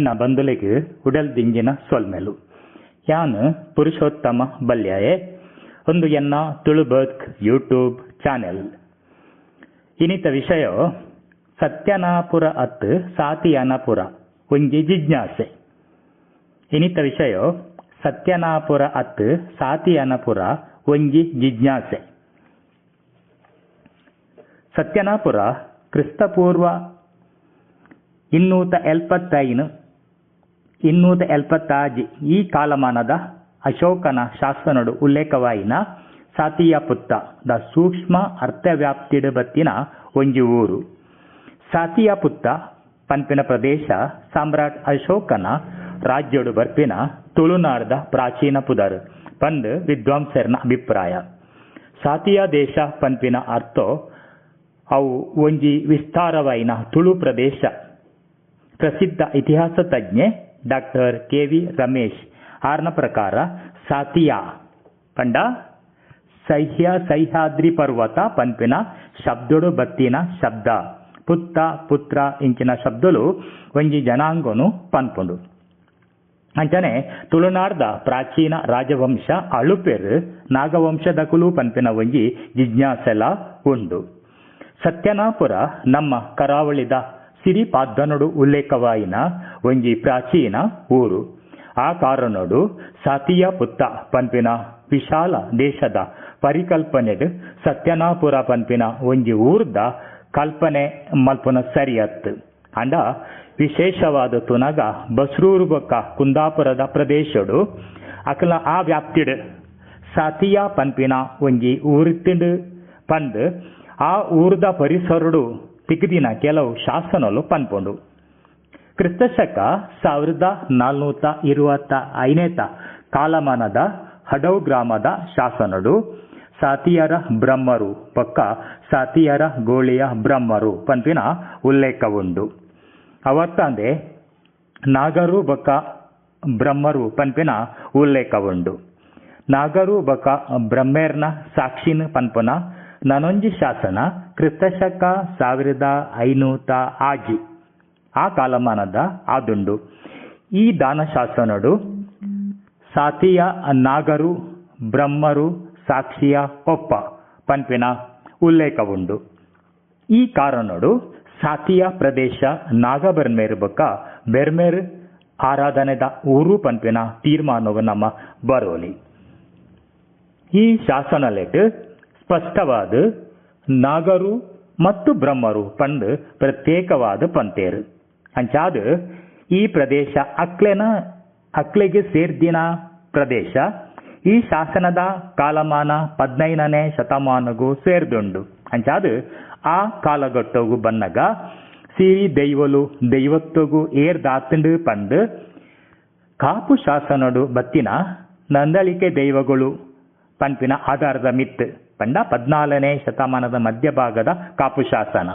ಬಂಧುಲಿಗ್ ಉಡಲ್ ದಿಂಜಿನ ಸೊಲ್ಮೆಲು. ಯಾನ್ ಪುರುಷೋತ್ತಮ ಬಲ್ಯಾಯೆ? ಒಂದು ಎನ್ನ ತುಳು ಬರ್ಕ್ ಯೂಟ್ಯೂಬ್ ಚಾನೆಲ್. ಇನಿತ ವಿಷಯ, ಸತ್ಯನಾಪುರ ಅತ್ ಸಾತಿಯನಪುರ, ಒಂಜಿ ಜಿಜ್ಞಾಸೆ. ಇನಿತ ವಿಷಯ, ಸತ್ಯನಾಪುರ ಅತ್ ಸಾತಿಯನಪುರ, ಒಂಜಿ ಜಿಜ್ಞಾಸೆ. ಸತ್ಯನಾಪುರ, ಕ್ರಿಸ್ತಪೂರ್ವ ಇನ್ನೂತ ಎಲ್ಪತ್ತೈನು ಇನ್ನೂತ ಎಲ್ಪತ್ತಾಜಿ ಈ ಕಾಲಮಾನದ ಅಶೋಕನ ಶಾಸನಡು ಉಲ್ಲೇಖವಾಯಿನ ಸಾತಿಯ ಪುತ್ತ ದ ಸೂಕ್ಷ್ಮ ಅರ್ಥವ್ಯಾಪ್ತಿಡು ಬತ್ತಿನ ಒಂಜಿ ಊರು ಸಾತಿಯ ಪುತ್ತ ಪನ್ಪಿನ ಪ್ರದೇಶ ಸಾಮ್ರಾಟ್ ಅಶೋಕನ ರಾಜ್ಯಡು ಬರ್ಪಿನ ತುಳುನಾಡದ ಪ್ರಾಚೀನ ಪುದರ್ ಪಂದ್ ವಿದ್ವಾಂಸರ್ನ ಅಭಿಪ್ರಾಯ. ಸಾತಿಯ ದೇಶ ಪನ್ಪಿನ ಅರ್ಥ ಅವು ಒಂಜಿ ವಿಸ್ತಾರವಾಯಿನ ತುಳು ಪ್ರದೇಶ ಪ್ರಸಿದ್ಧ ಇತಿಹಾಸ ತಜ್ಞೆ ಡಾಕ್ಟರ್ ಕೆ ವಿ ರಮೇಶ್. ಆರ್ನ ಪ್ರಕಾರ ಸಾತಿಯಾ ಕಂಡ ಸಹ್ಯ ಸಹ್ಯಾದ್ರಿ ಪರ್ವತ ಪಂಪಿನ ಶಬ್ದಡು ಬತ್ತಿನ ಶಬ್ದ. ಪುತ್ತ ಪುತ್ರ ಇಂಚಿನ ಶಬ್ದಲು ಒಂಜಿ ಜನಾಂಗನು ಪನ್ಪುಂಡು. ಅಂಚನೆ ತುಳುನಾಡ್ದ ಪ್ರಾಚೀನ ರಾಜವಂಶ ಅಳುಪೆರ್ ನಾಗವಂಶದಕುಲು ಪನ್ಪಿನ ಒಂಜಿ ಜಿಜ್ಞಾಸೆಲ ಉಂಡು. ಸತ್ಯನಾಪುರ ನಮ್ಮ ಕರಾವಳಿದ ಸಿರಿಪಾದ್ದನಡು ಉಲ್ಲೇಖವಾಯಿನ ಒಂಜಿ ಪ್ರಾಚೀನ ಊರು. ಆ ಕಾರಣಡು ಸತಿಯ ಪುತ್ತ ಪನ್ಪಿನ ವಿಶಾಲ ದೇಶದ ಪರಿಕಲ್ಪನೆಡ್ ಸತ್ಯನಾಪುರ ಪನ್ಪಿನ ಒಂಜಿ ಊರ್ದ ಕಲ್ಪನೆ ಮಲ್ಪನ ಸರಿಯತ್. ಅಂಡ ವಿಶೇಷವಾದ ತುನಗ ಬಸ್ರೂರು ಬೊಕ್ಕ ಕುಂದಾಪುರದ ಪ್ರದೇಶಡು ಅಕಲ ಆ ವ್ಯಾಪ್ತಿಡ್ ಸತಿಯ ಪನ್ಪಿನ ಒಂಜಿ ಊರಿತ್ತಿಡ್ ಪಂದ್ ಆ ಊರ್ದ ಪರಿಸರಡು ತಿಗದಿನ ಕೆಲವು ಶಾಸನಲು ಪನ್ಪುಂಡು. ಕ್ರಿಸ್ತಶಕ ಸಾವಿರದ ನಾಲ್ನೂರ ಇರುವತ್ತ ಐನೇತ ಕಾಲಮಾನದ ಹಡೌ ಗ್ರಾಮದ ಶಾಸನಡು ಸಾತಿಯರ ಬ್ರಹ್ಮರು, ಪಕ್ಕ ಸಾತಿಯರ ಗೋಳಿಯ ಬ್ರಹ್ಮರು ಪನ್ಪಿನ ಉಲ್ಲೇಖವುಂಡು ಅವತ್ತಂದೆ ನಾಗರು ಬಕ ಬ್ರಹ್ಮರು ಪನ್ಪಿನ ಉಲ್ಲೇಖವುಂಡು ನಾಗರು ಬಕ ಬ್ರಹ್ಮೇರ್ನ ಸಾಕ್ಷಿನ ಪನ್ಪನ ನನೊಂಜಿ ಶಾಸನ ಕ್ರಿಸ್ತಶಕ ಸಾವಿರದ ಐನೂತ ಆಜಿ. ಆ ಕಾಲಮಾನದ ಆದುಂಡು ಈ ದಾನಶಾಸನಡು ಸಾತಿಯ ನಾಗರು, ಬ್ರಹ್ಮರು, ಸಾಕ್ಷಿಯ ಒಪ್ಪ ಪನ್ಪಿನ ಉಲ್ಲೇಖವುಂಡು ಈ ಕಾರಣಡು ಸಾತಿಯ ಪ್ರದೇಶ ನಾಗಬೆರ್ಮೇರ್ ಬೊಕ್ಕ ಬೆರ್ಮೇರ್ ಆರಾಧನೆದ ಊರು ಪಂಪಿನ ತೀರ್ಮಾನವು ನಮ್ಮ ಬರೋಲಿ. ಈ ಶಾಸನಲೆಟ್ ಸ್ಪಷ್ಟವಾದ ನಾಗರು ಮತ್ತು ಬ್ರಹ್ಮರು ಪಂದ್ ಪ್ರತ್ಯೇಕವಾದ ಪಂತೇರು ಅಂಚಾದ ಈ ಪ್ರದೇಶ ಅಕ್ಲೆನ ಅಕ್ಲೆಗೆ ಸೇರ್ದಿನ ಪ್ರದೇಶ ಈ ಶಾಸನದ ಕಾಲಮಾನ ಪದ್ನೈದನೇ ಶತಮಾನಗೂ ಸೇರ್ದುಂಡು. ಅಂಚಾದ ಆ ಕಾಲಘಟ್ಟಗೂ ಬನ್ನಗ ಸಿರಿ ದೈವಲು ದೈವತ್ತಗೂ ಏರ್ ದಾತಂಡು ಪಂದ್ ಕಾಪು ಶಾಸನಡು ಬತ್ತಿನ ನಂದಳಿಕೆ ದೈವಗಳು ಪನ್ಪಿನ ಆಧಾರದ ಮಿತ್ ಪಂಡ ಪದ್ನಾಲನೇ ಶತಮಾನದ ಮಧ್ಯಭಾಗದ ಕಾಪು ಶಾಸನ.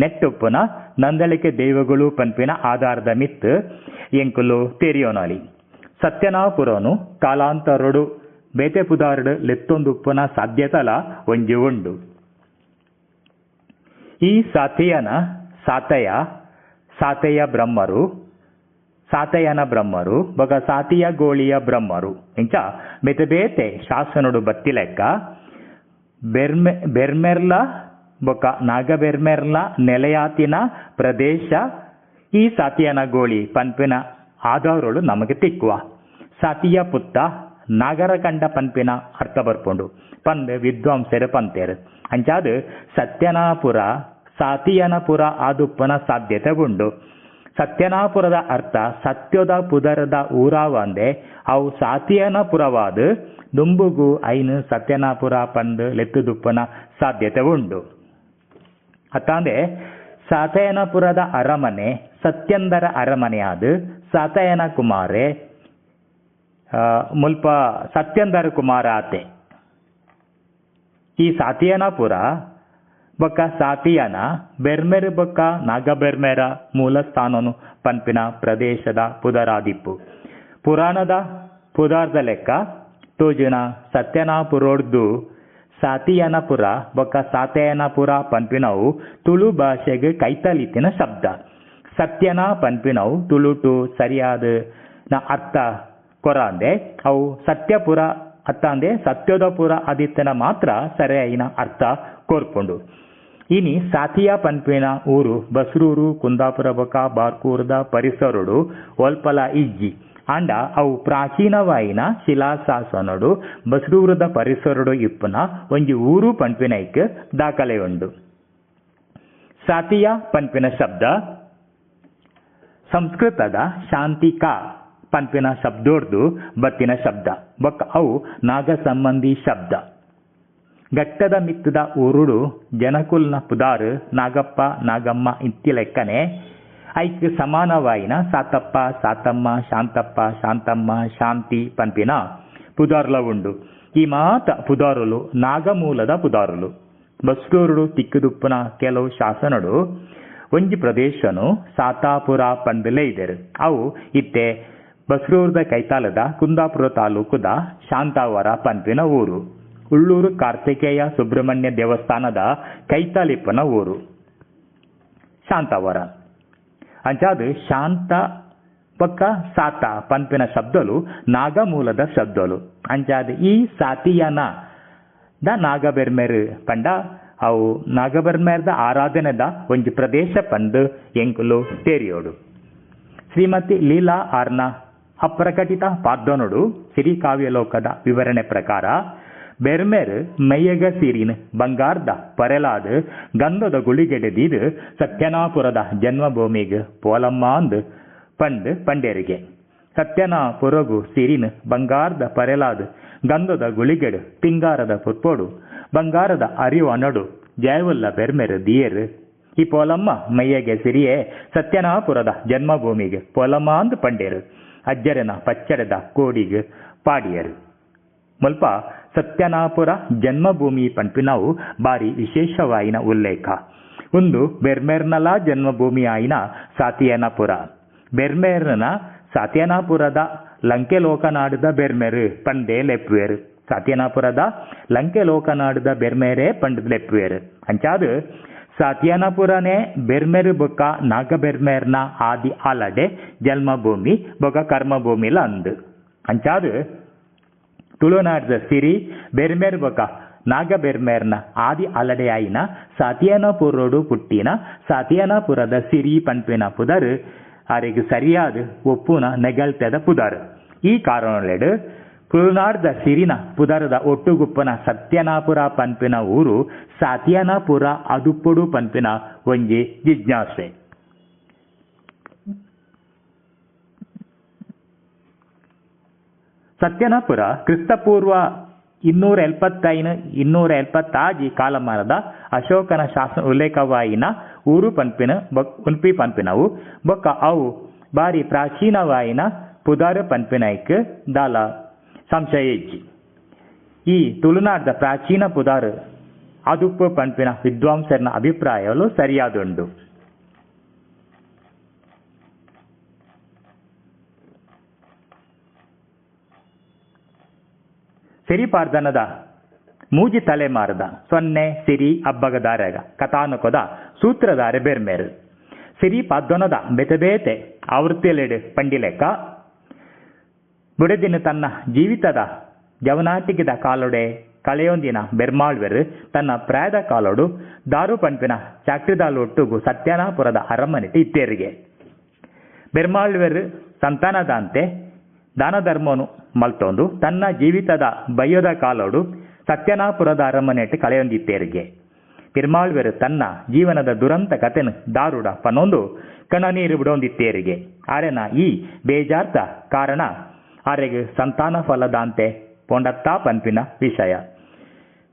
ನೆಟ್ಟುಪ್ಪುನ ನಂದಳಿಕೆ ದೈವಗಳು ಪನ್ಪಿನ ಆಧಾರದ ಮಿತ್ ಎಂಕುಲು ತೆರಿಯೋನಲಿ. ಸತ್ಯನಾಪುರನು ಕಾಲಾಂತರಡು ಬೇತೆ ಪುದಾರ್ಡ್ ಲೆತ್ತೊಂದುಪ್ಪುನ ಸಾಧ್ಯತಲ ಒಂಜಿ ಉಂಡು. ಈ ಸಾತೆಯನ ಸಾತಯ ಸಾತೆಯ ಬ್ರಹ್ಮರು ಸಾತಯನ ಬ್ರಹ್ಮರು, ಬೊಗ ಸಾತಿಯ ಗೋಳಿಯ ಬ್ರಹ್ಮರು, ಇಂಚ ಬೇತೆ ಬೇತೆ ಶಾಸನಡು ಬತ್ತಿ ಲೆಕ್ಕ ಬೆರ್ಮೆ, ಬೆರ್ಮೆರ್ಲ ಬೊಕ ನಾಗಬೆರ್ಮೆರ್ಲ ನೆಲೆಯಾತಿನ ಪ್ರದೇಶ ಈ ಸಾತಿಯನ ಗೋಳಿ ಪನ್ಪಿನ ಆಧಾರಗಳು ನಮಗೆ ತಿಕ್ಕುವ. ಸಾತಿಯ ಪುತ್ತ ನಾಗರ ಕಂಡ ಪನ್ಪಿನ ಅರ್ಥ ಬರ್ಪುಂಡು. ಪಂದ್ ವಿದ್ವಾಂಸರು ಪಂತೇರು. ಅಂಚಾದ ಸತ್ಯನಾಪುರ, ಸಾತಿಯನಪುರ ಆದುಪ್ಪನ ಸಾಧ್ಯತೆ ಉಂಡು. ಸತ್ಯನಾಪುರದ ಅರ್ಥ ಸತ್ಯದ ಪುದರದ ಊರಾವಂದೆ, ಅವು ಸಾತಿಯನಪುರವಾದ, ದುಂಬುಗು ಐನು ಸತ್ಯನಾಪುರ ಪಂದು ಲೆತ್ತುದುಪ್ಪನ ಸಾಧ್ಯತೆ ಉಂಡು. ಅತ್ತಾಂದೆ ಸಾತಯನಪುರದ ಅರಮನೆ, ಸತ್ಯಂದರ ಅರಮನೆಯಾದ ಸಾತಯನ ಕುಮಾರೆ ಮುಲ್ಪ ಸತ್ಯಂದರ ಕುಮಾರ ಆತೆ. ಈ ಸಾತಿಯನಪುರ ಬೊಕ್ಕ ಸಾತಿಯನ, ಬೆರ್ಮೆರ್ ಬೊಕ್ಕ ನಾಗಬೆರ್ಮೆರ ಮೂಲ ಸ್ಥಾನನು ಪನ್ಪಿನ ಪ್ರದೇಶದ ಪುದರಾದಿಪ್ಪು. ಪುರಾಣದ ಪುದಾರ್ದ ಲೆಕ್ಕ ತೋಜಿನ ಸತ್ಯನಾಪುರೋಡ್ದು ಸಾತಿಯನಪುರ, ಬೊಕ್ಕ ಸಾತಯನಪುರ ಪನ್ಪಿನವು ತುಳು ಭಾಷೆಗೆ ಕೈತಲಿತಿನ ಶಬ್ದ. ಸತ್ಯನ ಪನ್ಪಿನವು ತುಳುಟು ಸರಿಯಾದ ನ ಅರ್ಥ ಕೊರ ಅಂದೆ ಅವು ಸತ್ಯಪುರ ಅತ್ತ ಅಂದೆ ಸತ್ಯದ ಪುರ ಆದಿತ್ಯನ ಮಾತ್ರ ಸರಿಯಾಯಿನ ಅರ್ಥ ಕೋರ್ಕೊಂಡು ಇನಿ ಸಾತಿಯ ಪನ್ಪಿನ ಊರು ಬಸ್ರೂರು, ಕುಂದಾಪುರ ಬೊಕ ಬಾರ್ಕೂರದ ಪರಿಸರುಡು ಒಲ್ಪಲ ಇಜ್ಜಿ. ಅಂಡ ಅವು ಪ್ರಾಚೀನವಾಯಿನ ಶಿಲಾಶಾಸನಡು ಬಸ್ರೂರದ ಪರಿಸರಡು ಇಪ್ಪುನ ಒಂಜಿ ಊರು ಪನ್ಪಿನೈಕ್ ದಾಖಲೆ ಉಂಡು ಸಾತಿಯ ಪನ್ಪಿನ ಶಬ್ದ ಸಂಸ್ಕೃತದ ಶಾಂತಿಕ ಪನ್ಪಿನ ಶಬ್ದೋರ್ದು ಬತ್ತಿನ ಶಬ್ದ. ಬೊಕ್ಕ ಅವು ನಾಗ ಸಂಬಂಧಿ ಶಬ್ದ. ಘಟ್ಟದ ಮಿತ್ತದ ಊರುಡು ಜನಕುಲ್ನ ಪುದಾರ್ ನಾಗಪ್ಪ ನಾಗಮ್ಮ ಇತ್ತಿ ಲೆಕ್ಕನೆ ಐಕ್ ಸಮಾನವಾಯಿನ ಸಾತಪ್ಪ, ಸಾತಮ್ಮ, ಶಾಂತಪ್ಪ, ಶಾಂತಮ್ಮ, ಶಾಂತಿ ಪಂಪಿನ ಪುದಾರ್ಲ ಉಂಡು ಈ ಮಾತ ಪುದಾರುಲು, ನಾಗಮೂಲದ ಪುದಾರುಲು. ಬಸ್ರೂರುಡು ತಿಕ್ಕುದುಪ್ಪನ ಕೆಲವು ಶಾಸನಡು, ಒಂಜಿ ಪ್ರದೇಶನು ಸಾತಾಪುರ ಪಂಬಿಲೆ ಇದ್ದರು. ಅವು ಇತ್ತೆ ಬಸ್ರೂರ್ದ ಕೈತಾಲದ ಕುಂದಾಪುರ ತಾಲೂಕುದ ಶಾಂತಾವರ ಪಂಪಿನ ಊರು. ಉಳ್ಳೂರು ಕಾರ್ತಿಕೇಯ ಸುಬ್ರಹ್ಮಣ್ಯ ದೇವಸ್ಥಾನದ ಕೈತಾಲಿಪ್ಪನ ಊರು. ಶಾಂತಾವರ. ಅಂಚಾದು ಶಾಂತ ಪಕ್ಕ ಸಾತ ಪಂಪಿನ ಶಬ್ದಲು, ನಾಗಮೂಲದ ಶಬ್ದಲು. ಅಂಚಾದ ಈ ಸಾತಿಯನ ದ ನಾಗಬೆರ್ಮೆರು ಪಂಡ. ಅವು ನಾಗಬೆರ್ಮೆರ್ದ ಆರಾಧನೆದ ಒಂಜಿ ಪ್ರದೇಶ ಪಂದು ಎಂಕುಲು ತೇರಿಯೋಡು. ಶ್ರೀಮತಿ ಲೀಲಾ ಆರ್ನ ಅಪ್ರಕಟಿತ ಪಾದೊನುಡು ಸಿರಿ ಕಾವ್ಯಲೋಕದ ವಿವರಣೆ ಪ್ರಕಾರ ಬೆರ್ಮೆರ್, ಮೈಯಗ ಸಿರಿನ್, ಬಂಗಾರದ, ಪರೆಲಾದ, ಗಂಧದ ಗುಳಿಗೆಡೆದಿದು ಸತ್ಯನಾಪುರದ ಜನ್ಮಭೂಮಿಗೆ ಪೋಲಮ್ಮ ಅಂದ್ ಪಂಡ್ ಪಂಡೆರಿಗೆ. ಸತ್ಯನಾಪುರಗು ಸಿರಿನ್, ಬಂಗಾರದ ಪರೆಲಾದ, ಗಂಧದ ಗುಳಿಗೆಡು ಪಿಂಗಾರದ ಪುರ್ಪೋಡು, ಬಂಗಾರದ ಅರಿವ ನಡು ಜಯವುಲ್ಲ ಬೆರ್ಮೆರ್ ದಿಯರ್. ಈ ಪೋಲಮ್ಮ ಮೈಯಗೆ ಸಿರಿಯೇ, ಸತ್ಯನಾಪುರದ ಜನ್ಮಭೂಮಿಗೆ ಪೋಲಮ್ಮ ಅಂದ್ ಪಂಡೇರು, ಅಜ್ಜರನ ಪಚ್ಚಡದ ಕೋಡಿಗೆ ಪಾಡಿಯರು. ಮುಲ್ಪ ಸತ್ಯನಾಪುರ ಜನ್ಮಭೂಮಿ ಪಂಪಿನವು ಬಾರಿ ವಿಶೇಷವಾಯಿನ ಉಲ್ಲೇಖ. ಒಂದು ಬೆರ್ಮೆರ್ನಲ ಜನ್ಮಭೂಮಿ ಆಯಿನ ಸಾತಿಯನಪುರ. ಬೆರ್ಮೆರ್ನ ಸಾತ್ಯನಾಪುರದ ಲಂಕೆ ಲೋಕನಾಡದ ಬೆರ್ಮೆರು ಪಂಡೆ ಲೆಪ್ವೇರ್. ಸಾತಿಯನಾಪುರದ ಲಂಕೆ ಲೋಕನಾಡದ ಬೆರ್ಮೇರೆ ಪಂಡ್ ಲೆಪ್ವೇರ್. ಅಂಚಾದು ಸಾತ್ಯನಾಪುರನೇ ಬೆರ್ಮೆರು ಬೊಕ್ಕ ನಾಗ ಬೆರ್ಮೇರ್ನ ಆದಿ ಆಲಡೆ ಜನ್ಮಭೂಮಿ ಬೊಕ ಕರ್ಮಭೂಮಿಲ ಅಂದು ಅಂಚಾದು ತುಳುನಾಡದ ಸಿರಿ, ಬೆರ್ಮೇರ್ ಬೊಕ ನಾಗ ಬೆರ್ಮೇರ್ನ ಆದಿ ಅಲಡೆ ಆಯಿನ ಸಾತಿಯನಪುರೋಡು ಪುಟ್ಟಿನ ಸಾತಿಯನಪುರದ ಸಿರಿ ಪಂಪಿನ ಪುದರ್, ಅರೆಗ್ ಸರಿಯಾದ ಒಪ್ಪುನ ನೆಗಲ್ತದ ಪುದರ್. ಈ ಕಾರಣಲೆಡು ತುಳುನಾಡ್ದ ಸಿರಿನ ಪುದರದ ಒಟ್ಟುಗುಪ್ಪನ ಸತ್ಯನಾಪುರ ಪಂಪಿನ ಊರು ಸಾತಿಯಾನಪುರ ಅದುಪ್ಪುಡು ಪಂಪಿನ ಒಂಜಿ ಜಿಜ್ಞಾಸೆ ಸತ್ಯನಾಪುರ ಕ್ರಿಸ್ತಪೂರ್ವ ಇನ್ನೂರ ಎಲ್ಪತ್ತೈನು ಇನ್ನೂರ ಎಲ್ಪತ್ತಾಜಿ ಕಾಲಮಾನದ ಅಶೋಕನ ಶಾಸನ ಉಲ್ಲೇಖವಾಯಿನ ಊರು ಪನ್ಪಿನ ಬೊಕ್ ಉನ್ಪಿ ಪನ್ಪಿನವು, ಬೊಕ್ಕ ಅವು ಬಾರಿ ಪ್ರಾಚೀನವಾಯಿನ ಪುದಾರ ಪಂಪಿನೈಕ್ ದಾಲ. ಸಂಶಯ ಈ ತುಳುನಾಡದ ಪ್ರಾಚೀನ ಪುದಾರ್ ಅದುಪ್ಪು ಪನ್ಪಿನ ವಿದ್ವಾಂಸರನ ಅಭಿಪ್ರಾಯಗಳು ಸರಿಯಾದುಂಡು ಸಿರಿಪಾರ್ದನದ ಮೂಜಿ ತಲೆಮಾರದ. ಸೊನ್ನೆ, ಸಿರಿ ಅಬ್ಬಗದಾರಗ ಕಥಾನುಕದ ಸೂತ್ರಧಾರೆ ಬೆರ್ಮೇರು. ಸಿರಿ ಪಾದ್ದೊನದ ಬೆತೆಬೇತೆ ಆವೃತ್ತಿಯಲೆಡು ಪಂಡಿಲೆಕ್ಕ ಬುಡದಿನ ತನ್ನ ಜೀವಿತದ ಜವನಾಟಿಗಿದ ಕಾಲೊಡೆ ಕಳೆಯೊಂದಿನ ಬೆರ್ಮಾಳ್ವೆರು. ತನ್ನ ಪ್ರಾಯದ ಕಾಲೊಡು ದಾರು ಪಂಪಿನ ಚಾಕ್ರಿದಾಲೊಟ್ಟುಗು ಸತ್ಯನಾಪುರದ ಅರಮನೆಟಿ ಇತ್ತೇರಿಗೆ. ಬೆರ್ಮಾಳ್ವೆರು ಸಂತಾನದಂತೆ ದಾನ ಧರ್ಮನು ಮಲ್ತೊಂದು, ತನ್ನ ಜೀವಿತದ ಬಯ್ಯದ ಕಾಲೋಡು ಸತ್ಯನಾಪುರದ ಅರಮನೆಟ್ ಕಳೆಯೊಂದಿತ್ತೇರಿಗೆ. ಪಿರ್ಮಾಳ್ವೆರು ತನ್ನ ಜೀವನದ ದುರಂತ ಕಥೆನು ದಾರುಡ ಪನೊಂದು ಕಣನೀರು ಬಿಡೊಂದಿತ್ತೇರಿಗೆ. ಆರೆನ ಈ ಬೇಜಾರ್ಥ ಕಾರಣ ಆರೆಗೆ ಸಂತಾನ ಫಲದಾಂತೆ ಪೊಂಡತ್ತಾ ಪನ್ಪಿನ ವಿಷಯ.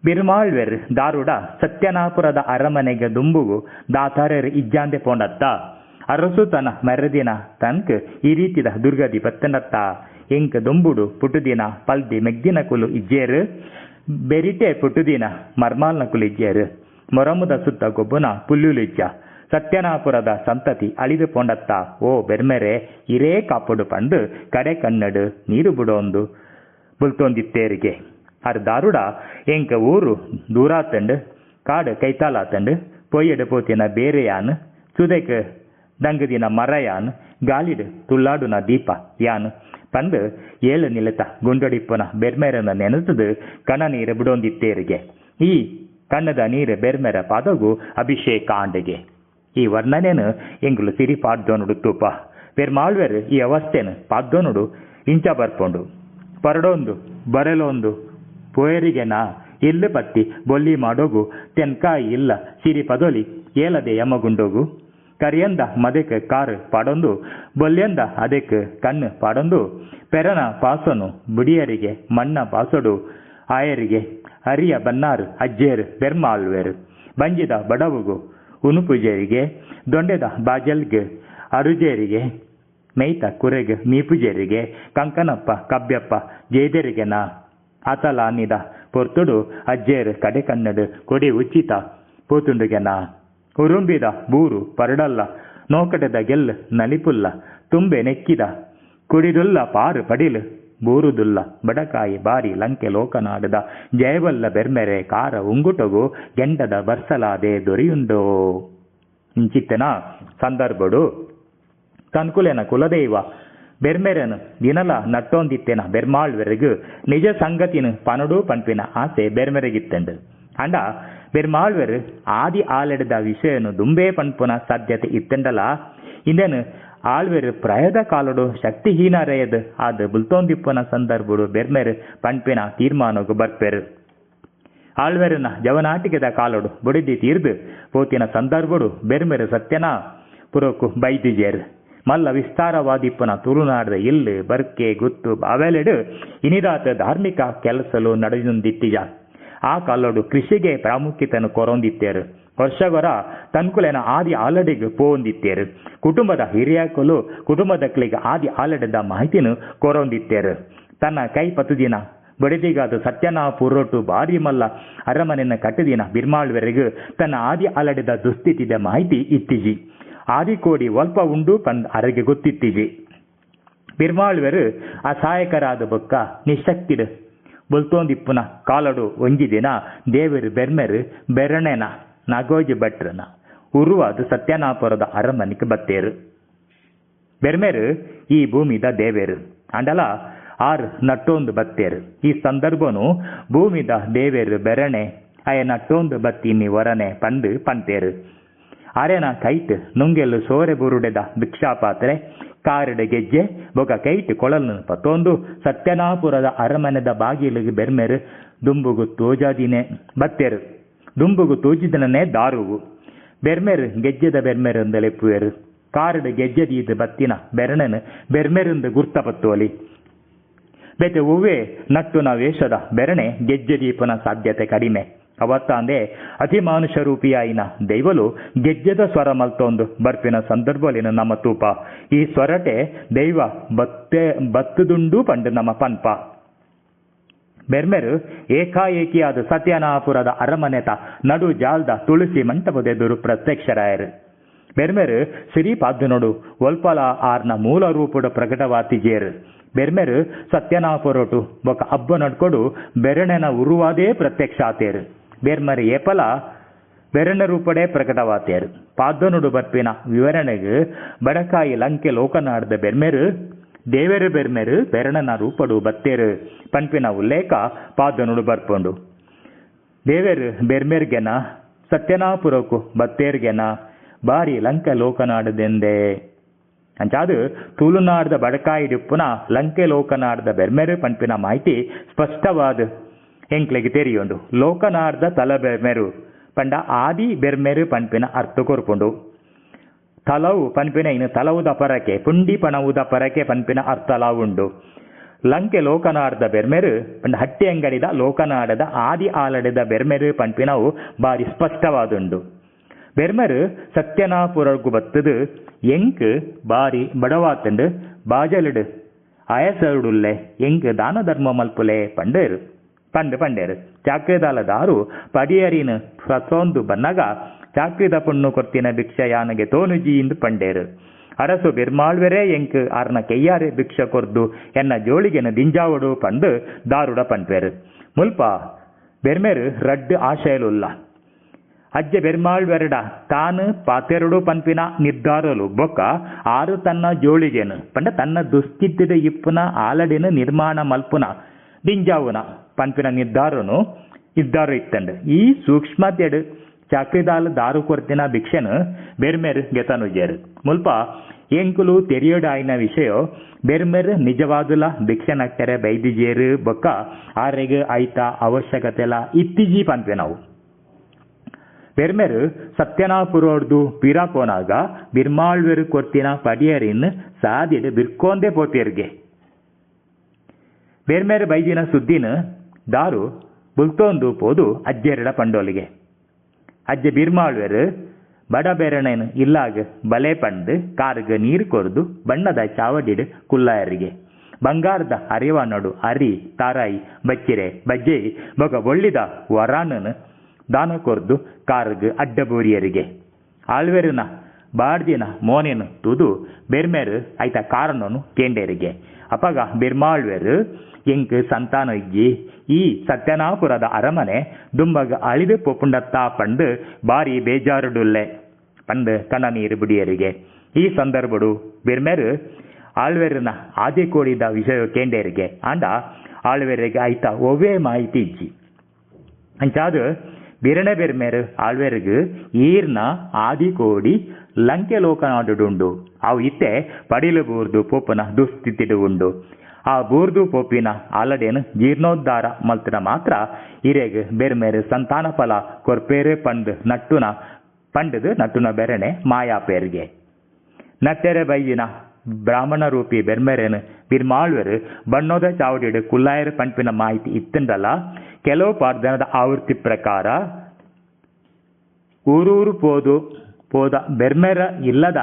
ಬಿರ್ಮಾಳ್ವೆರ್ ದಾರುಡ ಸತ್ಯನಾಪುರದ ಅರಮನೆಗೆ ದುಂಬುಗು ದಾತಾರ್ಯರು ಇಜ್ಜಾಂದೆ ಪೋಂಡತ್ತ. ಅರಸು ತನ ಮರದಿನ ತನ್ಕ್ ಈ ರೀತಿದ ದುರ್ಗದಿ ಪತ್ತನತ್ತ ಎಂಕ್ ದೊಂಬುಡು ಪುಟುದಿನ ಪಲ್ದಿ ಮೆಗ್ದಿನ ಕುಲು ಇಜ್ಜೇರು, ಬೆರಿಟೆ ಪುಟುದಿನ ಮರ್ಮಾಲ್ನ ಕುಲು ಇಜ್ಜೇರು, ಮೊರಮುದ ಸುತ್ತ ಗೊಬ್ಬುನ ಪುಲ್ಲುಲಿಜ್ಜ ಸತ್ಯನಾಪುರದ ಸಂತತಿ ಅಳಿದು ಪೊಂಡತ್ತ ಓ ಬೆರ್ಮೆರೆ, ಇರೇ ಕಾಪುಡು ಪಂಡು ಕಡೆ ಕನ್ನಡು ನೀರು ಬಿಡೋಂದು ಬುಲ್ತೊಂದಿತ್ತೇರಿಗೆ. ಅರ್ ದಾರುಡ ಎಂಕ ಊರು ದೂರ ದೂರಾತಂಡು, ಕಾಡು ಕೈತಾಲಾತಂಡು, ಪೊಯ್ಯಡು ಪೋತಿನ ಬೇರೆಯಾನು, ಸುದೆಕ್ ದಂಗದಿನ ಮರ ಯಾನ್ ಗಾಲಿಡ್ ತುಳ್ಳಾಡುನ ದೀಪ, ಯಾನ್. ಪಂದ್ ಏಳು ನಿಲತ ಗುಂಡೊಡಿಪ್ಪನ ಬೆರ್ಮೆರನ ನೆನೆಸದು ಕಣ ನೀರು ಬಿಡೊಂದಿತ್ತೇರಿಗೆ. ಈ ಕಣ್ಣದ ನೀರು ಬೆರ್ಮೆರ ಪಾದಗು ಅಭಿಷೇಕ ಆಂಡೆಗೆ ಈ ವರ್ಣನೆನು ಎಂಗುಲು ಸಿರಿ ಪಾಡ್ದೋನುಡು ತೂಪ, ಪೆರ್ಮಾಳ್ವೆರ್ ಈ ಅವಸ್ಥೆನು ಪಾದ್ದೋನುಡು ಇಂಚ ಬರ್ಪೊಂಡು. ಪರಡೊಂದು, ಬರಲೊಂದು, ಪೋಯರಿಗೆ ನಾ ಇಲ್ಲಿ ಪತ್ತಿ ಬೊಲ್ಲಿ ಮಾಡೋಗು, ತೆನ್ಕಾಯಿ ಇಲ್ಲ ಸಿರಿ ಪದೊಲಿ ಏಲದೆ ಯಮಗುಂಡೋಗು. ಕರಿಯಂದ ಮದೆಕ್ ಕಾರ್ ಪಾಡೊಂದು, ಬೊಲ್ಯಂದ ಅದೆಕ್ ಕಣ್ಣು ಪಾಡೊಂದು, ಪೆರನ ಪಾಸನು ಬುಡಿಯರಿಗೆ ಮಣ್ಣ ಪಾಸಡು ಆಯರಿಗೆ ಅರಿಯ ಬನ್ನಾರ್ ಅಜ್ಜೇರು ಬೆರ್ಮಾಳ್ವೇರು. ಬಂಜಿದ ಬಡವುಗು ಉನುಪುಜೇರಿಗೆ, ದೊಂಡೆದ ಬಾಜಲ್ಗೆ ಅರುಜೇರಿಗೆ, ಮೇಯ್ತ ಕುರೆಗೆ ಮೀಪುಜೇರಿಗೆ, ಕಂಕನಪ್ಪ ಕಬ್ಬ್ಯಪ್ಪ ಜೇದೆರಿಗೆನ ಆತಲಾನಿದ ಪೊರ್ತುಡು ಅಜ್ಜೇರು ಕಡೆ ಕನ್ನಡ ಕೊಡಿ ಉಚಿತ ಪೋತುಂಡುಗೆನ ಉರುಂಬಿದ ಬೂರು ಪರಡಲ್ಲ, ನೋಕಟದ ಗೆಲ್ ನಲಿಪುಲ್ಲ ತುಂಬೆ ನೆಕ್ಕಿದ ಕುಡಿದುಲ್ಲ ಪಾರು ಪಡಿಲ್ ಬೂರುದುಲ್ಲ ಬಡಕಾಯಿ ಬಾರಿ ಲಂಕೆ ಲೋಕನಾಡದ ಜಯವಲ್ಲ ಬೆರ್ಮೆರೆ ಕಾರ ಉಂಗುಟಗು ಗೆಂಡದ ಬರ್ಸಲಾದೆ ದೊರೆಯುಂಡೋ. ಇಂಚಿತ್ತನ ಸಂದರ್ಭಡು ತನ್ಕುಲೆನ ಕುಲದೈವ, ಬೆರ್ಮೆರನು ದಿನಲ ನಟ್ಟೊಂದಿತ್ತೆನ ಬೆರ್ಮಾಳ್ವೆರೆಗು, ನಿಜ ಸಂಗತಿನ ಪನಡು ಪಂಪಿನ ಆಸೆ ಬೆರ್ಮೆರೆಗಿತ್ತೆಂಡು. ಅಂಡ ಬೆರ್ಮಾಳ್ವೆರು ಆದಿ ಆಲೆಡದ ವಿಷಯನು ದುಂಬೆ ಪನ್ಪುನ ಸಾಧ್ಯತೆ ಇತ್ತೆಂಡಲ ಇಂದೇನು ಆಳ್ವೆರ್ ಪ್ರಯದ ಕಾಲಡು ಶಕ್ತಿಹೀನರೆಯದು ಆದ ಬುಲ್ತೋಂದಿಪ್ಪನ ಸಂದರ್ಭಡು ಬೆರ್ಮೆರ್ ಪನ್ಪಿನ ತೀರ್ಮಾನಗು ಬರ್ಪೆರು ಆಳ್ವೆರನ ಜವನಾಟಿಕೆದ ಕಾಲಡು ಬುಡಿದಿ ತೀರ್ದು ಪೋತಿನ ಸಂದರ್ಭಡು ಬೆರ್ಮೆರ್ ಸತ್ಯನ ಪುರಕು ಬೈದಿಜೇರು ಮಲ್ಲ ವಿಸ್ತಾರವಾದಿಪ್ಪನ ತುಳುನಾಡದ ಇಲ್ಲು ಬರ್ಕೆ ಗುತ್ತು ಬಾವೆಲೆಡು ಇನಿದಾತ ಧಾರ್ಮಿಕ ಕೆಲಸಲು ನಡೆಯುಂದಿತ್ತಿಜ ಆ ಕಾಲೋಡು ಕೃಷಿಗೆ ಪ್ರಾಮುಖ್ಯತೆಯನ್ನು ಕೊರೊಂದಿತ್ತೇರು. ವರ್ಷಗೊರ ತನ್ಕುಲೆನ ಆದಿ ಆಲಡಿಗೆ ಪೋಂದಿತ್ತೇರು. ಕುಟುಂಬದ ಹಿರಿಯಕಲು ಕುಟುಂಬದಕ್ಲಿಗೆ ಆದಿ ಆಲಡದ ಮಾಹಿತಿಯನ್ನು ಕೊರೊಂದಿತ್ತೇರು. ತನ್ನ ಕೈ ಪತುದಿನ, ಬಡಿದಿಗಾದ ಸತ್ಯನಾ ಪುರೋಟು ಬಾರಿ ಮಲ್ಲ ಅರಮನೆನ ಕಟ್ಟದಿನ ಬಿರ್ಮಾಳ್ವರೆಗೆ ತನ್ನ ಆದಿ ಅಲಡಿದ ದುಸ್ಥಿತಿದ ಮಾಹಿತಿ ಇತ್ತಿಜಿ ಆದಿ ಕೋಡಿ ಒಲ್ಪ ಉಂಡು ಪಂದ್ ಅರಗೆ ಗೊತ್ತಿತ್ತಿಜಿ ಬಿರ್ಮಾಳ್ವೆರು ಅಸಹಾಯಕರಾದ ಬೊಕ್ಕ ನಿಶಕ್ತಿಡು. ಬುಲ್ತೋಂದಿಪ್ಪುನ ಕಾಲಡು ಒಂಜಿ ದಿನ ದೇವರು ಬೆರ್ಮೆರು ಬೆರಣೆನ ನಗೋಜಿ ಭಟ್ರನ? ಉರುವಾದು ಸತ್ಯನಾಪುರದ ಅರಮನೆಗೆ ಬತ್ತೇರು. ಬೆರ್ಮೆರು ಈ ಭೂಮಿದ ದೇವೇರು. ಅಂಡಲ ಆರ್ ನಟ್ಟೊಂದು ಬತ್ತೇರು. ಈ ಸಂದರ್ಭನು ಭೂಮಿದ ದೇವೇರು ಬೆರಣೆ ಅಯ ನಟ್ಟೊಂದು ಬತ್ತಿನಿ ವರನೆ ಪಂದು ಪಂತೇರು. ಅರೆನ ಕೈಟ್ ನುಂಗೆಲ್ಲು ಸೋರೆ ಬುರುಡೆದ ಭಿಕ್ಷಾಪಾತ್ರೆ, ಕಾರಡೆ ಗೆಜ್ಜೆ ಬೊಕ ಕೈಟ್ ಕೊಳಲು ಪತ್ತೊಂದು ಸತ್ಯನಾಪುರದ ಅರಮನೆದ ಬಾಗಿಲಿಗೆ ಬೆರ್ಮೆರು, ದುಂಬುಗು ತೋಜಾದಿನೇ ಬತ್ತೆರು. ದುಂಬುಗು ತೋಜಿದನೇ ದಾರುವು. ಬೆರ್ಮೆರು ಗೆಜ್ಜೆದ ಬೆರ್ಮೆರು ಲೆಪ್ಪುವೆರು ಕಾರಡು ಗೆಜ್ಜೆದೀದು ಬತ್ತಿನ ಬೆರಣನು ಬೆರ್ಮೆರಿಂದ ಗುರ್ತಪತ್ತೋಲಿ ಬೆತೆ ಹೂವೇ ನಟ್ಟುನ ವೇಷದ ಬೆರಣೆ ಗೆಜ್ಜೆದೀಪನ ಸಾಧ್ಯತೆ ಕಡಿಮೆ. ಅವತ್ತಾಂದೆ ಅತಿಮಾನುಷ ರೂಪಿಯಾಯಿನ ದೈವಲು ಗೆಜ್ಜೆದ ಸ್ವರ ಮಲ್ತೊಂದು. ಬರ್ಪಿನ ಸಂದರ್ಭಲಿನ ನಮ್ಮ ತೂಪ. ಈ ಸ್ವರಟೆ ದೈವ ಬತ್ತೆ, ಬತ್ತದುಂಡು ಪಂಡು ನಮ್ಮ ಪನ್ಪ. ಬೆರ್ಮೆರು ಏಕಾಏಕಿಯಾದ ಸತ್ಯನಾಪುರದ ಅರಮನೆತ ನಡು ಜಾಲ್ದ ತುಳಸಿ ಮಂಟಪದೆದುರು ಪ್ರತ್ಯಕ್ಷರಾಯರು. ಬೆರ್ಮೆರು ಸಿರಿಪಾದ್ದುನೊಡು ಒಲ್ಪಲ ಆರ್ನ ಮೂಲ ರೂಪುಡು ಪ್ರಕಟವಾತಿಜೇರು ಬೆರ್ಮೆರು ಸತ್ಯನಾಪುರೊಟು ಒಕ ಅಬ್ಬ ನಡ್ಕೊಡು ಬೆರಣೆನ ಉರುವಾದೇ ಪ್ರತ್ಯಕ್ಷ ಆತೇರು ಬೆರ್ಮರಿ ಏಪಲ ಬೆರಣ ರೂಪಡೆ ಪ್ರಕಟವಾತೇರು ಪಾದನುಡು ಬರ್ಪಿನ ವಿವರಣೆಗೆ ಬಡಕಾಯಿ ಲಂಕೆ ಲೋಕನಾಡದ ಬೆರ್ಮೆರು, ದೇವೆರು ಬೆರ್ಮೆರು ಬೆರಣನ ರೂಪಡು ಬತ್ತೇರು, ಪನ್ಪಿನ ಉಲ್ಲೇಖ ಪಾದನುಡು ಬರ್ಪೊಂಡು. ದೇವೆರು ಬೆರ್ಮೆರ್ಗೆನ, ಸತ್ಯನಾಪುರಕ್ಕೂ ಬತ್ತೇರ್ಗೆನ ಬಾರಿ ಲಂಕ ಲೋಕನಾಡದೆಂದೇ. ಅಂಚಾದು ತುಳುನಾಡದ ಬಡಕಾಯಿಡುಪ್ಪುನ ಲಂಕೆ ಲೋಕನಾಡದ ಬೆರ್ಮೆರು, ಪನ್ಪಿನ ಮಾಹಿತಿ ಸ್ಪಷ್ಟವಾದ ಎಂಕ್ಲೆಗೆ ತೆರಿಯೊಂದು. ಲೋಕನಾರ್ಧ ತಲ ಬೆರ್ಮೆರು ಪಂಡ ಆದಿ ಬೆರ್ಮೆರು ಪನ್ಪಿನ ಅರ್ಥ ಕೊರ್ಪುಂಡು. ತಲವು ಪನ್ಪಿನ ಇನ್ನು ತಲವುದ ಪರಕೆ, ಪುಂಡಿ ಪಣವುದ ಪರಕೆ ಪನ್ಪಿನ ಅರ್ಥಲಾವುಂಡು ಲಂಕೆ ಲೋಕನಾಡದ ಬೆರ್ಮೆರು ಪಂಡ ಹಟ್ಟಿ ಅಂಗಡಿದ ಲೋಕನಾಡದ ಆದಿ ಆಲಡದ ಬೆರ್ಮೆರು ಪನ್ಪಿನವು ಬಾರಿ ಸ್ಪಷ್ಟವಾದುಂಡು. ಬೆರ್ಮೆರು ಸತ್ಯನಾಪುರಗು ಬತ್ತದು, ಎಂಕ್ ಬಾರಿ ಬಡವಾತಂಡು, ಬಾಜಲಿಡು, ಅಯಸರುಡುಲ್ಲೆ, ಎಂಕ್ ದಾನ ಧರ್ಮ ಮಲ್ಪುಲೆ ಪಂಡೇರು. ಪಂಡು ಪಂಡೇರು. ಚಾಕ್ರಿದಾಲ ದಾರು ಪಡಿಯರಿನ ಸಸೊಂದು ಬನ್ನಗ, ಚಾಕ್ರಿದ ಪುಣ್ಣು ಕೊರ್ತಿನ ಭಿಕ್ಷಯಾನಗೆ ತೋನುಜಿ ಇಂದು ಪಂಡೇರು. ಅರಸು ಬಿರ್ಮಾಳ್ವೆರೇ ಎಂಕ್ ಅರ್ನ ಕೆಯ್ಯಾರೆ ಭಿಕ್ಷ ಕೊರ್ದು, ಎನ್ನ ಜೋಳಿಗೆನ ದಿಂಜಾವಡು ಪಂಡು ದಾರುಡ ಪಂಡ್ವೆರ್. ಮುಲ್ಪ ಬೆರ್ಮೆರು ರಡ್ಡು ಆಶಯಲುಲ್ಲ. ಅಜ್ಜೆ ಬೆರ್ಮಾಳ್ವೆರಡ ತಾನು ಪಾತೆರಡು ಪನ್ಪಿನ ನಿರ್ಧಾರಲು ಬೊಕ್ಕ, ಆರು ತನ್ನ ಜೋಳಿಗೆನು, ಪಂಡ ತನ್ನ ದುಸ್ಥಿತಿದ ಇಪ್ಪುನ ಆಲಡಿನ ನಿರ್ಮಾಣ ಮಲ್ಪುನ ದಿಂಜಾವುನ ಪನ್ಪಿನ ನಿರ್ಧಾರನು ಇದ್ದಾರು ಇತ್ತಂಡು. ಈ ಸೂಕ್ಷ್ಮತೆಡು ಚಾಕ್ರಿದಾಲ್ ದಾರು ಕೊರ್ತಿನ ಭಿಕ್ಷೆನು ಬೆರ್ಮೆರ್ ಗೆತನುಜೇರು. ಮುಲ್ಪ ಎಂಕುಲು ತೆರೆಯೋಡಾಯಿನ ವಿಷಯ ಬೆರ್ಮೆರ್ ನಿಜವಾದುಲ ಭಿಕ್ಷೆನಕ್ಕರೆ ಬೈದಿಜೇರು ಬೊಕ್ಕ ಆರೆಗೆ ಆಯ್ತ ಅವಶ್ಯಕತೆಲ ಇತ್ತಿಜಿ ನಾವು ಬೆರ್ಮೆರು ಸತ್ಯನಾಪುರೋಡ್ದು ಪಿರಾಕೋನಾಗ ಬಿರ್ಮಾಳ್ವೆರು ಕೊರ್ತಿನ ಪಡಿಯರಿನ್ ಸಾದಿಡ್ ಬಿರ್ಕೋಂದೆ ಪೋತಿರ್ಗೆ. ಬೇರ್ಮೇರೆ ಬೈದಿನ ಸುದ್ದಿನ ದಾರು ಬುಲ್ತೋಂದು ಪೋದು ಅಜ್ಜೆರಡ ಪಂಡೋಲಿಗೆ. ಅಜ್ಜೆ ಬಿರ್ಮಾಳ್ವೆರ್ ಬಡ ಬೆರಣೆನು ಇಲ್ಲಾಗ ಬಲೆ ಪಂಡ್ ಕಾರ್ಗ ನೀರು ಕೊರ್ದು ಬಣ್ಣದ ಚಾವಡಿಡ್ ಕುಲ್ಲಾಯರಿಗೆ ಬಂಗಾರದ ಅರಿವಾನಡು ಅರಿ ತಾರಾಯಿ ಬಚ್ಚಿರೆ ಬಜ್ಜೆ ಬೊಗ ಒಳ್ಳಿದ ವರಾನನು ದಾನ ಕೊರ್ದು ಕಾರ್ಗ್ ಅಡ್ಡಬೋರಿಯರಿಗೆ ಆಳ್ವೆರುನ ಬಾಡ್ದಿನ ಮೋನೆನು ತುದು ಬೆರ್ಮೆರು ಆಯ್ತ ಕಾರಣನು ಕೇಂಡೇರಿಗೆ. ಅಪಗ ಬಿರ್ಮಾಳ್ವೆರು ಎಂಕ್ ಸಂತಾನ ಇಜ್ಜಿ ಈ ಸತ್ಯನಾಪುರದ ಅರಮನೆ ದುಂಬಗ ಅಳಿದು ಪೊಪ್ಪುಂಡತ್ತಾ ಪಂಡು ಬಾರಿ ಬೇಜಾರುಡುಲ್ಲೆ. ಪಂಡು ಕಣ ನೀರು ಬಿಡಿಯರಿಗೆ. ಈ ಸಂದರ್ಭಡು ಬಿರ್ಮೆರು ಆಳ್ವೆರನ ಆದಿ ಕೋಡಿದ ವಿಷಯ ಕೇಂದ್ರರಿಗೆ ಆಂಡ ಆಳ್ವೆರಿಗೆ ಆಯ್ತಾ ಒವೇ ಮಾಹಿತಿ ಇಜ್ಜಿ. ಅಂಚಾದು ಬಿರಣೆ ಬೆರ್ಮೇರು ಆಳ್ವೆರ್ಗ್ ಈರ್ನ ಆದಿ ಕೋಡಿ ಲಂಕೆ ಲೋಕನಾಡುಡುಂಡು ಅವು ಇತ್ತೆ ಪಡಿಲು ಬೂರ್ದು ಪೋಪನ ದುಸ್ಥಿತಿಡು ಉಂಡು ಆ ಬೂರ್ದು ಪೋಪಿನ ಆಲಡೇನು ಜೀರ್ಣೋದ್ಧಾರ ಮಲ್ತಿನ ಮಾತ್ರ ಇರೆಗ್ ಬೆರ್ಮೆರ್ ಸಂತಾನ ಫಲ ಕೊರ್ಪೇರೆ ಪಂಡ್ ನಟ್ಟುನ, ಪಂಡದು ನಟ್ಟುನ ಬೆರಣೆ ಮಾಯಾಪೇರ್ಗೆ. ನಟ್ಟೆರೆ ಬೈಯಿನ ಬ್ರಾಹ್ಮಣ ರೂಪಿ ಬೆರ್ಮೆರೇನು ಬಿರ್ಮಾಳ್ವೆರು ಬಣ್ಣದ ಚಾವಡಿಡು ಕುಲ್ಲಾಯರ ಪಂಪಿನ ಮಾಹಿತಿ ಇತ್ತಂದಲ್ಲ ಕೆಲವು ಪಾರ್ಧನದ ಆವೃತ್ತಿ ಪ್ರಕಾರ ಊರೂರು ಪೋದು, ಪೋದ ಬೆರ್ಮೆರ ಇಲ್ಲದ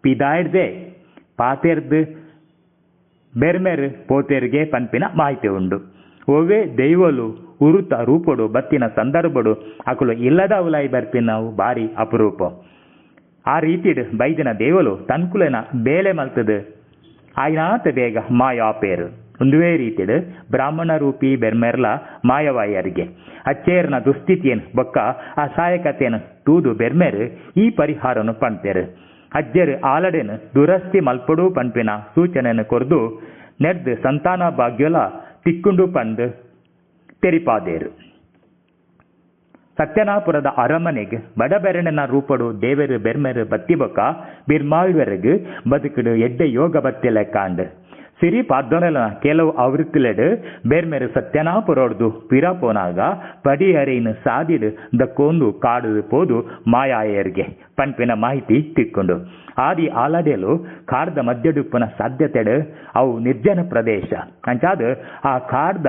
ಪಿದಾಯ್ದೆ ಪಾತೆರ್ದು ಬೆರ್ಮೆರ್ ಪೋತೆರ್ಗೆ ಪನ್ಪಿನ ಮಾಹಿತಿ ಉಂಡು. ಒವೆ ದೈವಲು ಉರುತ ರೂಪಡು, ಬತ್ತಿನ ಸಂದರ್ಭಡು, ಅಕುಲು ಇಲ್ಲದ ಉಲಾಯಿ ಬರ್ಪಿನವು ಬಾರಿ ಅಪರೂಪ. ಆ ರೀತಿಡ್ ಬೈದಿನ ದೇವಲು ತನ್ಕುಲನ ಬೇಲೆ ಮಲ್ತದು. ಆಯ್ನಾತ ಬೇಗ ಮಾಯಾಪೇರು ಒಂದುವೇ ರೀತಿಡ್ ಬ್ರಾಹ್ಮಣ ರೂಪಿ ಬೆರ್ಮೆರ್ಲ ಮಾಯವಾಯರಿಗೆ. ಅಚ್ಚೇರ್ನ ದುಸ್ಥಿತಿಯನ್? ಬೊಕ್ಕ ಅಸಹಾಯಕತೆಯನ್ನು ತೂದು ಬೆರ್ಮೆರ್, ಈ ಪರಿಹಾರನು ಪಣ್ಪೇರು ಅಜ್ಜರ್ ಆಲಡೆನ್, ದುರಸ್ತಿ ಮಲ್ಪಡು ಪಂಪಿನ ಸೂಚನೆಯನ್ನು ಕೊರ್ದು ನೆರ್ದು ಸಂತಾನ ಭಾಗ್ಯಲ ತಿಕ್ಕುಂಡು ಪಂದ್ ತೆರಿಪಾದೇರು. ಸತ್ಯನಾಪುರದ ಅರಮನೆಗೆ ಬಡಬೆರಣನ ರೂಪಡು ದೇವರು ಬೆರ್ಮೆರು ಬತ್ತಿಬೊಕ್ಕ ಬಿರ್ಮಾಳ್ವೆರಗು ಬದುಕಿಡು ಎಡ್ಡೆ ಯೋಗ ಬತ್ತಿಲೆ ಕಾಂಡು ಸಿರಿ ಪಾದ್ದೊನೆಲ ಕೆಲವು ಆವೃತ್ತಿಲೆಡು ಬೇರ್ಮೆರು ಸತ್ಯನಾಪುರೋಡ್ದು ಪಿರಾಪೋನಾಗ ಪಡಿಹರೆಯನ್ನು ಸಾದಿಡು ದಕ್ಕೊಂದು ಕಾಡು ಪೋದು ಮಾಯಾಯರ್ಗೆ ಪಂಪಿನ ಮಾಹಿತಿ ತಿಕ್ಕೊಂಡು. ಆದಿ ಆಲಡೆಲು ಕಾಡ್ದ ಮಧ್ಯಡುಪ್ಪನ ಸಾಧ್ಯತೆಡು ಅವು ನಿರ್ಜನ ಪ್ರದೇಶ. ಅಂಚಾದ ಆ ಕಾಡ್ದ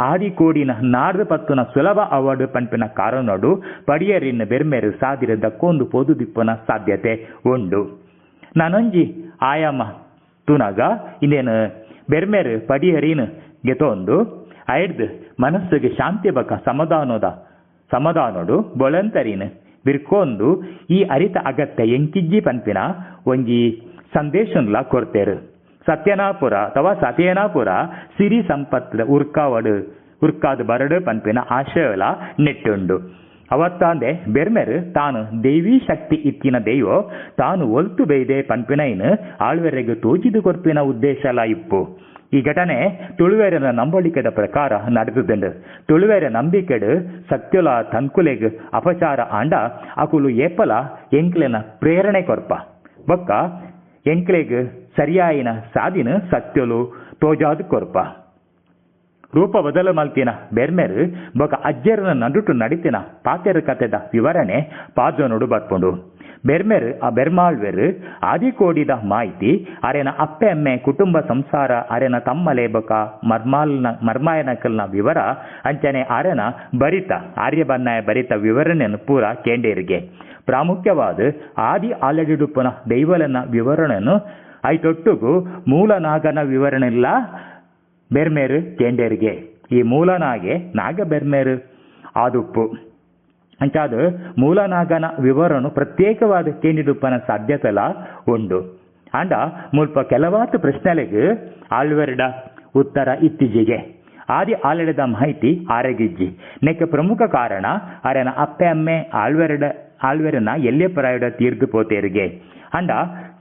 ಆದಿ ಕೋಡಿನ ನಾರ್ದು ಪತ್ತುನ ಸುಲಭ ಅವಾರ್ಡ್ ಪಂಪಿನ ಕಾರನೋಡು ಪಡಿಯರಿನ ಬೆರ್ಮೆರು ಸಾದಿರ ದಕ್ಕೊಂದು ಪೋದು ದಿಪ್ಪನ ಸಾಧ್ಯತೆ ಉಂಡು. ನಾನೊಂಜಿ ಆಯಾಮ ತೂನಾಗ ಇನ್ನೇನು ಬೆರ್ಮೆರು ಪಡಿಹರಿನ ಗೆತೊಂದು. ಐಡ್ದು ಮನಸ್ಸಿಗೆ ಶಾಂತಿ ಬಕ ಸಮಾಧಾನದ ಸಮಾಧಾನೋಡು ಬೊಳಂತರಿನ ಬಿರ್ಕೊಂದು. ಈ ಅರಿತ ಅಗತ್ಯ ಎಂಕಿಜ್ಜಿ ಪನ್ಪಿನ ಒಂಜಿ ಸಂದೇಶನ್ಲ ಕೊರ್ತೇರು. ಸತ್ಯನಾಪುರ ಅಥವಾ ಸತ್ಯನಾಪುರ ಸಿರಿ ಸಂಪತ್ ಉರ್ಕಾವಡು, ಉರ್ಕಾದ ಬರಡು ಪನ್ಪಿನ ಆಶಯಲ ನೆಟ್ಟುಂಡು. ಅವತ್ತಾಂದೆ ಬೆರ್ಮೆರ್ ತಾನು ದೇವಿ ಶಕ್ತಿ ಇತ್ತಿನ ದೇವೋ ತಾನು ಒಲ್ತು ಬೈದೆ ಪನ್ಪಿನೈನು ಆಳ್ವೆರೆಗೆ ತೋಚಿದು ಕೊರ್ಪಿನ ಉದ್ದೇಶಲ ಇಪ್ಪು. ಈ ಘಟನೆ ತುಳುವೇರನ ನಂಬಳಿಕೆದ ಪ್ರಕಾರ ನಡೆದುದುಂಡು ತುಳುವೇರ ನಂಬಿಕೆಡ್ ಸತ್ಯುಲ ತನ್ಕುಲೆಗ್ ಅಪಚಾರ ಆಂಡ ಅಕುಲು ಏಪಲ ಎಂಕ್ಲೆನ ಪ್ರೇರಣೆ ಕೊರ್ಪ. ಬೊಕ್ಕ ಎಂಕ್ಲೆಗ್ ಸರಿಯಾಯಿನ ಸಾದಿನ ಸತ್ಯಲು ತೋಜಾದು ಕೊರ್ಪ. ರೂಪ ಬದಲು ಮಲ್ತಿನ, ಬೆರ್ಮೆರ್, ಬೊಕ ಅಜ್ಜರನ ನಡುಟು ನಡಿತಿನ, ಪಾತೆರ ಕತೆದ ವಿವರಣೆ ಪಾಜೋನುಡು ಬರ್ಪುಂಡು. ಬೆರ್ಮೆರ್, ಆ ಬೆರ್ಮಾಲ್ವೆರ್ ಆದಿ ಕೋಡಿದ ಮಾಹಿತಿ, ಅರೆನ ಅಪ್ಪೆ ಅಮ್ಮೆ ಕುಟುಂಬ ಸಂಸಾರ, ಅರೆನ ತಮ್ಮಲೆ ಬೊಕ ಮರ್ಮಾಲ್ನ, ಮರ್ಮಾಯನಕಲ್ನ ವಿವರ, ಅಂಚನೆ ಅರೆನ ಬರಿತ, ಆರ್ಯಬನ್ನಾಯ ಬರಿತ ವಿವರಣೆಯನ್ನು ಪೂರ ಕೇಂಡೇರಿಗೆ. ಪ್ರಾಮುಖ್ಯವಾದ ಆದಿ ಆಲಡಿಡುಪ್ಪನ ದೈವಲನ ವಿವರಣೆಯನ್ನು ಐತೊಟ್ಟುಗು ಮೂಲನಾಗನ ವಿವರಣೆಲ್ಲ ಬೆರ್ಮೇರು ಕೇಂಡೇರಿಗೆ ಈ ಮೂಲನಾಗೆ ನಾಗ ಬೆರ್ಮೇರು ಆದುಪ್ಪು. ಅಂಚಾದ ಮೂಲನಾಗನ ವಿವರನು ಪ್ರತ್ಯೇಕವಾದ ಕೇಂದಿಡುಪ್ಪನ ಸಾಧ್ಯತೆಲ ಉಂಡು. ಅಂಡ ಮುಲ್ಪ ಕೆಲವಾತು ಪ್ರಶ್ನೆಲೆಗೆ ಆಳ್ವೆರ್ಡ ಉತ್ತರ ಇತ್ತೀಚೆಗೆ ಆದಿ ಆಲಡದ ಮಾಹಿತಿ ಆರಗಿಜ್ಜಿ. ನೆಕ್ಕ ಪ್ರಮುಖ ಕಾರಣ ಅರೆನ ಅಪ್ಪೆ ಅಮ್ಮೆ ಆಳ್ವೆರಡ ಆಳ್ವೆರನ ಎಲ್ಲೆ ಪರಾಯಡ ತೀರ್ದು ಪೋತೇರಿಗೆ. ಅಂಡ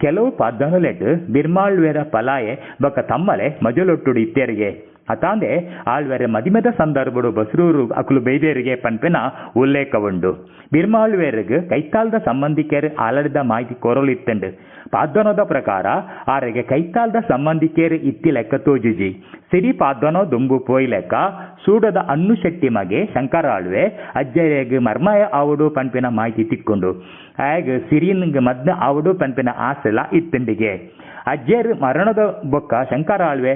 ಕೆಲವು ಪದ್ದನುಲೆಟ್ ಬಿರ್ಮಾಳ್ವೆರ ಪಲಾಯೆ ಬೊಕ ತಮ್ಮಲೆ ಮಜಲೊಟ್ಟುಡು ಇತ್ತೇರಿಗೆ ಅತಾಂದೆ ಆಳ್ವೆರೆ ಮದಿಮೆದ ಸಂದರ್ಭಡು ಬಸರೂರು ಅಕುಲು ಬೇದೇರಿಗೆ ಪನ್ಪಿನ ಉಲ್ಲೇಖ ಉಂಡು ಬಿರ್ಮಾಳ್ವೇರಿಗೆ ಕೈತಾಲ್ದ ಸಂಬಂಧಿಕರು ಆಲಡಿದ ಮಾಹಿತಿ ಕೊರಲಿತ್ತಂಡು. ಪಾದ್ದನದ ಪ್ರಕಾರ ಆರೆಗೆ ಕೈತಾಲ್ದ ಸಂಬಂಧಿಕರು ಇತ್ತಿ ಲೆಕ್ಕ ತೋಜುಜಿ. ಸಿರಿ ಪಾದ್ದನೋ ದುಂಬು ಪೋಯ್ ಲೆಕ್ಕ ಸೂಡದ ಅನ್ನು ಶೆಟ್ಟಿ ಮಗೆ ಶಂಕರಾಳ್ವೆ ಅಜ್ಜರೆಗೆ ಮರ್ಮಯ ಆವಡು ಪನ್ಪಿನ ಮಾಹಿತಿ ತಿಕ್ಕೊಂಡು. ಆಗ ಸಿರಿನ್ಗೆ ಮದ್ನ ಆವಡು ಪನ್ಪಿನ ಆಸೆಲ್ಲ ಇತ್ತಂಡಿಗೆ. ಅಜ್ಜೇರ್ ಮರಣದ ಬೊಕ್ಕ ಶಂಕರಾಳ್ವೆ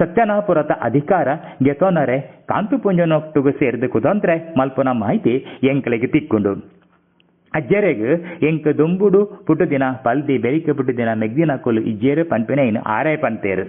ಸತ್ಯನಾಪುರತ ಅಧಿಕಾರ ಗೆತೋನರೆ ಕಾಂತುಪುಂಜನೊಟ್ಟುಗು ಸೇರಿದ ಕುದಂತ್ರೆ ಮಲ್ಪುನ ಮಾಹಿತಿ ಎಂಕಲಿಗೆ ತಿಕ್ಕೊಂಡು. ಅಜ್ಜರೆಗೆ ಎಂಕ ದುಂಬುಡು ಪುಟ್ಟು ದಿನ ಪಲ್ದಿ ಬೆರಿಕೆ ಪುಟ್ಟು ದಿನ ಮೆಗ್ದಿನ ಕೊಲು ಇಜ್ಜೇರು ಪನ್ಪಿನ ಇನ್ನು ಆರೇ ಪಂತೇರು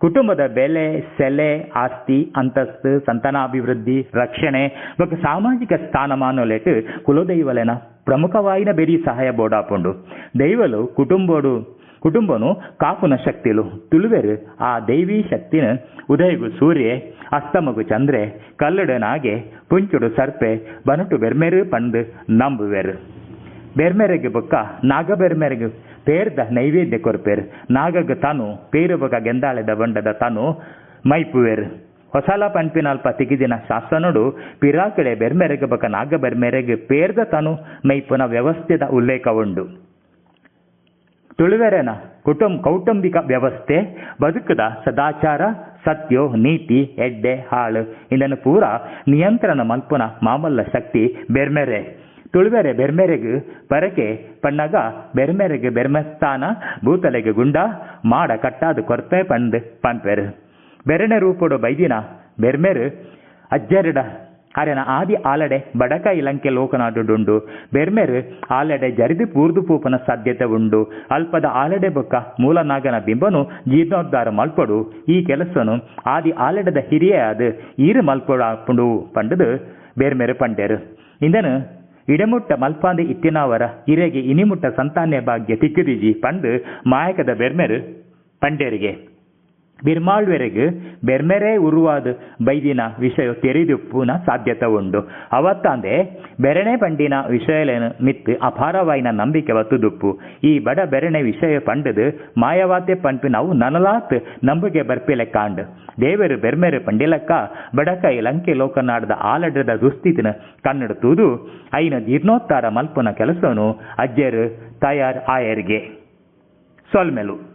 ಕುಟುಂಬದ ಬೆಲೆ, ಸೆಲೆ, ಆಸ್ತಿ, ಅಂತಸ್ತು, ಸಂತಾನಾಭಿವೃದ್ಧಿ, ರಕ್ಷಣೆ, ಮತ್ತು ಸಾಮಾಜಿಕ ಸ್ಥಾನಮಾನಲೆಟ್ ಕುಲದೈವಲೆನ ಪ್ರಮುಖವಾಯಿನ ಬೆರಿ ಸಹಾಯ ಬೋಡಾಪುಂಡು. ದೈವಲು ಕುಟುಂಬೋಡು ಕುಟುಂಬನು ಕಾಪುನ ಶಕ್ತಿಲು ತುಳುವೆರು. ಆ ದೈವೀ ಶಕ್ತಿನ ಉದಯಗು ಸೂರ್ಯ, ಅಸ್ತಮಗು ಚಂದ್ರೆ ಕಲ್ಲಡನಾಗೆ ಪುಂಚುಡು ಸರ್ಪೆ, ಬನಟು ಬೆರ್ಮೆರು ಪಂದು ನಂಬುವೆರು. ಬೆರ್ಮೆರೆಗೆ ಬೊಕ್ಕ ನಾಗ ಬೆರ್ಮೆರೆಗೆ ಪೇರ್ದ ನೈವೇದ್ಯ ಕೊರ್ಪೇರು. ನಾಗಗ ತಾನು ಪೇರು ಬೊಕ ಗೆಂದಾಳೆದ ಬಂಡದ ತಾನು ಮೈಪುವೆರು. ಹೊಸಲ ಪಂಪಿನಲ್ಪ ತಿಗಿದಿನ ಶಾಸನಡು ಪಿರಾಕಡೆ ಬೆರ್ಮೆರೆಗೆ ಬೊಕ ನಾಗ ಬೆರ್ಮೆರೆಗೆ ಪೇರ್ದ ತಾನು ಮೈಪುನ ವ್ಯವಸ್ಥೆದ ಉಲ್ಲೇಖ ಉಂಡು ತುಳುವೆರೆನ ಕುಟುಂಬ ಕೌಟುಂಬಿಕ ವ್ಯವಸ್ಥೆ ಬದುಕದ ಸದಾಚಾರ, ಸತ್ಯೋ, ನೀತಿ, ಎಡ್ಡೆ, ಹಾಳು. ಇದನ್ನು ಪೂರ ನಿಯಂತ್ರಣ ಮಲ್ಪುನ ಮಾಮಲ್ಲ ಶಕ್ತಿ ಬೆರ್ಮೆರೆ. ತುಳುವೆರೆ ಬೆರ್ಮೆರೆಗು ಪರಕೆ ಪಣ್ಣಗ ಬೆರ್ಮೆರೆಗೆ ಬೆರ್ಮೆಸ್ತಾನ, ಭೂತಲೆಗೆ ಗುಂಡ, ಮಾಡ ಕಟ್ಟಾದ ಕೊರ್ತೆ ಪಂದ್ ಪಂಪೆರು ಬೆರಣೆ ರೂಪಡು ಬೈದಿನ ಬೆರ್ಮೆರು ಅಜ್ಜರಿಡ ಅರೆನ ಆದಿ ಆಲಡೆ ಬಡಕ ಇಲಂಕೆ ಲೋಕನಾಡುಡುಂಡು ಬೆರ್ಮೆರ್ ಆಲಡೆ ಜರಿದು ಪೂರ್ದು ಪೂಪನ ಸಾಧ್ಯತೆ ಉಂಡು. ಅಲ್ಪದ ಆಲಡೆ ಬೊಕ್ಕ ಮೂಲನಾಗನ ಬಿಂಬನು ಜೀರ್ಣೋದ್ಧಾರ ಮಲ್ಪಡು. ಈ ಕೆಲಸನು ಆದಿ ಆಲಡದ ಹಿರಿಯ ಅದು ಈರು ಮಲ್ಪಡಾಪುಂಡು ಪಂಡದು ಬೇರ್ಮೆರು ಪಂಡೆರು. ಇಂದನು ಇಡಮುಟ್ಟ ಮಲ್ಪಾಂದಿ ಇತ್ತಿನವರ ಇರೆಗೆ ಇನಿಮುಟ್ಟ ಸಂತಾನ್ಯ ಭಾಗ್ಯ ತಿಕ್ಕುದಿಜಿ ಪಂಡು ಮಾಯಕದ ಬೆರ್ಮೆರು ಪಂಡೇರಿಗೆ. ಬಿರ್ಮಾಳ್ವೆರೆಗೆ ಬೆರ್ಮೆರೆ ಉರುವಾದ ಬೈದಿನ ವಿಷಯ ತೆರೆದಿಪ್ಪುನ ಸಾಧ್ಯತೆ ಉಂಡು ಅವತ್ತಂದೆ ಬೆರಣೆ ಪಂಡಿನ ವಿಷಯಲೇನು ಮಿತ್ ಅಪಾರವಾಯಿನ ನಂಬಿಕೆ ಒತ್ತುದುಪ್ಪು ಈ ಬಡ ಬೆರಣೆ ವಿಷಯ ಪಂಡದು ಮಾಯವಾತೆ ಪಂಪಿನವು ನನಲಾತ್ ನಂಬಿಕೆ ಬರ್ಪಿಲೆ ಕಾಂಡ್. ದೇವರು ಬೆರ್ಮೆರೆ ಪಂಡಿಲಕ್ಕ ಬಡಕೈ ಲಂಕೆ ಲೋಕನಾಡದ ಆಲಡದ ದುಸ್ಥಿತಿನ ಕನ್ನಡ ತೂದು ಐನ ಜೀರ್ಣೋತ್ತಾರ ಮಲ್ಪನ ಕೆಲಸನು ಅಜ್ಜರು ತಯಾರ್ ಆಯರ್ಗೆ. ಸೊಲ್ಮೆಲು.